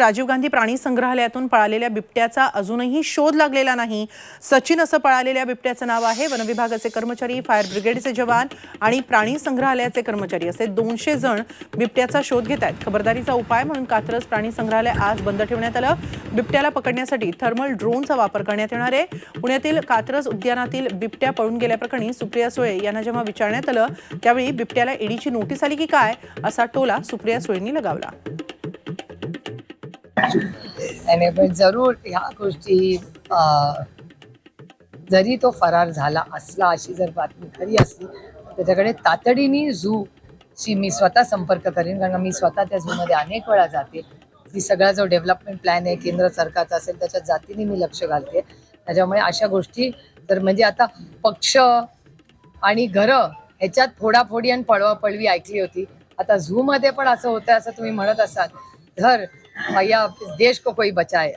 राजीव गांधी प्राणी संग्रहालयातून पळालेल्या बिबट्याचा अजूनही शोध लागलेला नाही. सचिन असं पळालेल्या बिबट्याचं नाव आहे. वनविभागाचे कर्मचारी फायर ब्रिगेडचे जवान आणि प्राणी संग्रहालयाचे कर्मचारी असे दोनशे जण बिबट्याचा शोध घेत आहेत. खबरदारीचा उपाय म्हणून कात्रज प्राणी संग्रहालय आज बंद ठेवण्यात आलं. बिबट्याला पकडण्यासाठी थर्मल ड्रोनचा वापर करण्यात येणार आहे. पुण्यातील कात्रज उद्यानातील बिबट्या पळून गेल्याप्रकरणी सुप्रिया सुळे यांना जेव्हा विचारण्यात आलं त्यावेळी बिबट्याला ईडीची नोटीस आली की काय असा टोला सुप्रिया सुळेंनी लगावला. नाही पण जरूर ह्या गोष्टी जरी तो फरार झाला असला अशी जर बातमी खरी असली त्याच्याकडे तातडीने झूशी मी स्वतः संपर्क करेन कारण मी स्वतः त्या झूमध्ये अनेक वेळा जाते. की सगळा जो डेव्हलपमेंट प्लॅन आहे केंद्र सरकारचा असेल त्याच्या जातीने मी लक्ष घालते. त्याच्यामुळे अशा गोष्टी तर म्हणजे आता पक्ष आणि घरं ह्याच्यात फोडाफोडी आणि पळवापळवी ऐकली होती. आता झूमध्ये पण असं होतं असं तुम्ही म्हणत असाल. धर भैया इस देश को कोई बचाए